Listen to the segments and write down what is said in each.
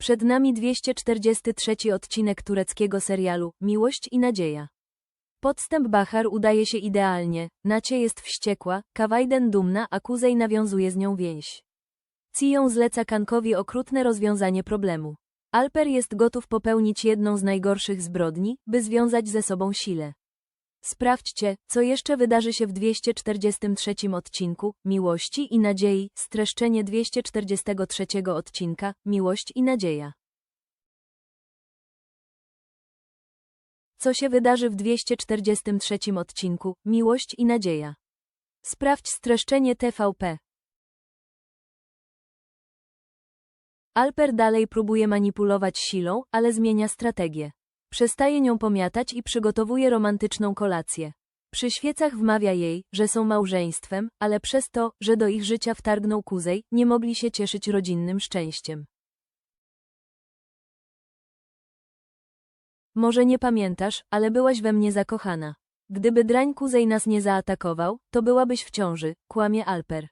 Przed nami 243 odcinek tureckiego serialu Miłość i Nadzieja. Podstęp Bahar udaje się idealnie, Nacie jest wściekła, Kawajden dumna, a Kuzej nawiązuje z nią więź. Ciją zleca Kankowi okrutne rozwiązanie problemu. Alper jest gotów popełnić jedną z najgorszych zbrodni, by związać ze sobą sile. Sprawdźcie, co jeszcze wydarzy się w 243 odcinku Miłości i Nadziei, streszczenie 243 odcinka Miłość i Nadzieja. Co się wydarzy w 243 odcinku Miłość i Nadzieja? Sprawdź streszczenie TVP. Alper dalej próbuje manipulować silą, ale zmienia strategię. Przestaje nią pomiatać i przygotowuje romantyczną kolację. Przy świecach wmawia jej, że są małżeństwem, ale przez to, że do ich życia wtargnął kuzej, nie mogli się cieszyć rodzinnym szczęściem. Może nie pamiętasz, ale byłaś we mnie zakochana. Gdyby drań kuzej nas nie zaatakował, to byłabyś w ciąży, kłamie Alper.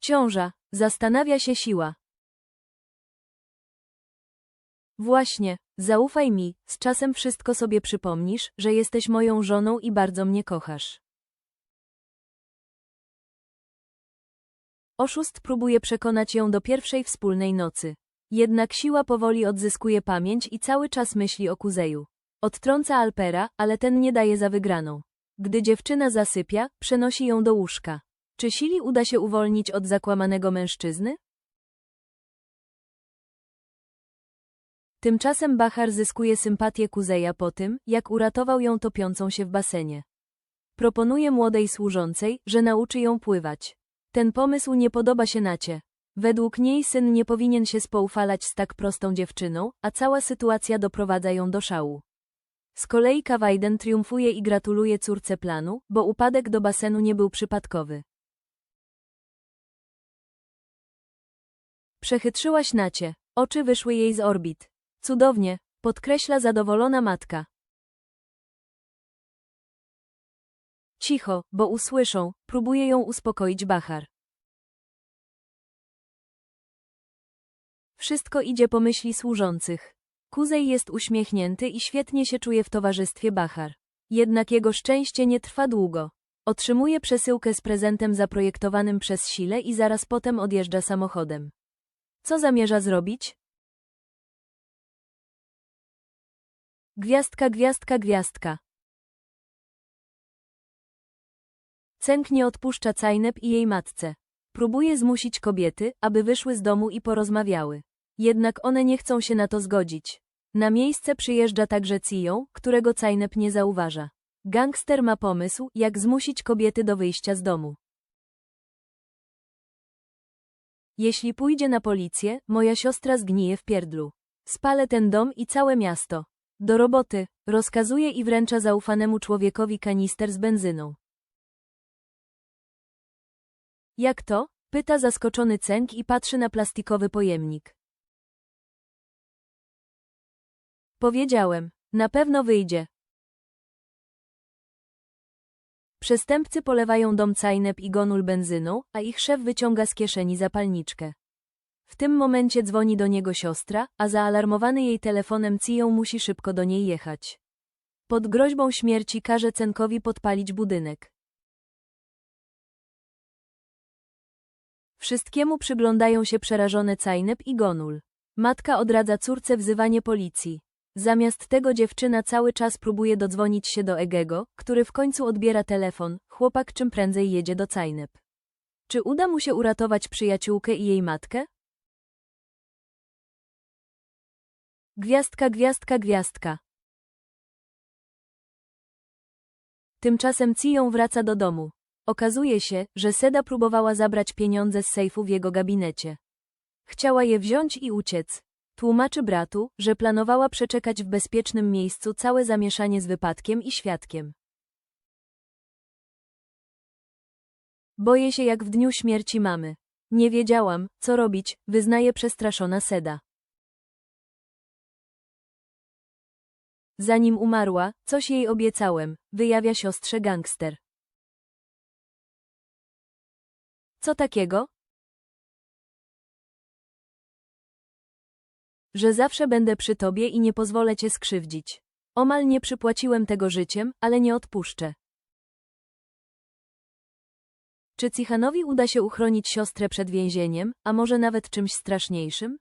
Ciąża, zastanawia się siła. Właśnie, zaufaj mi, z czasem wszystko sobie przypomnisz, że jesteś moją żoną i bardzo mnie kochasz. Oszust próbuje przekonać ją do pierwszej wspólnej nocy. Jednak siła powoli odzyskuje pamięć i cały czas myśli o kuzeju. Odtrąca Alpera, ale ten nie daje za wygraną. Gdy dziewczyna zasypia, przenosi ją do łóżka. Czy Sili uda się uwolnić od zakłamanego mężczyzny? Tymczasem Bachar zyskuje sympatię Kuzeja po tym, jak uratował ją topiącą się w basenie. Proponuje młodej służącej, że nauczy ją pływać. Ten pomysł nie podoba się Nacie. Według niej syn nie powinien się spoufalać z tak prostą dziewczyną, a cała sytuacja doprowadza ją do szału. Z kolei Kawajden triumfuje i gratuluje córce planu, bo upadek do basenu nie był przypadkowy. Przechytrzyłaś Nacie. Oczy wyszły jej z orbit. Cudownie, podkreśla zadowolona matka. Cicho, bo usłyszą, próbuje ją uspokoić Bachar. Wszystko idzie po myśli służących. Kuzej jest uśmiechnięty i świetnie się czuje w towarzystwie Bachar. Jednak jego szczęście nie trwa długo. Otrzymuje przesyłkę z prezentem zaprojektowanym przez Sile i zaraz potem odjeżdża samochodem. Co zamierza zrobić? Gwiazdka, gwiazdka, gwiazdka. Cenk nie odpuszcza Cajnep i jej matce. Próbuje zmusić kobiety, aby wyszły z domu i porozmawiały. Jednak one nie chcą się na to zgodzić. Na miejsce przyjeżdża także Ciją, którego Cajnep nie zauważa. Gangster ma pomysł, jak zmusić kobiety do wyjścia z domu. Jeśli pójdzie na policję, moja siostra zgnije w pierdlu. Spalę ten dom i całe miasto. Do roboty, rozkazuje i wręcza zaufanemu człowiekowi kanister z benzyną. Jak to? Pyta zaskoczony cęk i patrzy na plastikowy pojemnik. Powiedziałem, na pewno wyjdzie. Przestępcy polewają dom Cajnep i Gonul benzyną, a ich szef wyciąga z kieszeni zapalniczkę. W tym momencie dzwoni do niego siostra, a zaalarmowany jej telefonem Ciją musi szybko do niej jechać. Pod groźbą śmierci każe Cenkowi podpalić budynek. Wszystkiemu przyglądają się przerażone Cajnep i Gonul. Matka odradza córce wzywanie policji. Zamiast tego dziewczyna cały czas próbuje dodzwonić się do Egego, który w końcu odbiera telefon, chłopak czym prędzej jedzie do Cajnep. Czy uda mu się uratować przyjaciółkę i jej matkę? Gwiazdka, gwiazdka, gwiazdka. Tymczasem Ciją wraca do domu. Okazuje się, że Seda próbowała zabrać pieniądze z sejfu w jego gabinecie. Chciała je wziąć i uciec. Tłumaczy bratu, że planowała przeczekać w bezpiecznym miejscu całe zamieszanie z wypadkiem i świadkiem. Boję się jak w dniu śmierci mamy. Nie wiedziałam, co robić, wyznaje przestraszona Seda. Zanim umarła, coś jej obiecałem, wyjawia siostrze gangster. Co takiego? Że zawsze będę przy tobie i nie pozwolę cię skrzywdzić. Omal nie przypłaciłem tego życiem, ale nie odpuszczę. Czy Cichanowi uda się uchronić siostrę przed więzieniem, a może nawet czymś straszniejszym?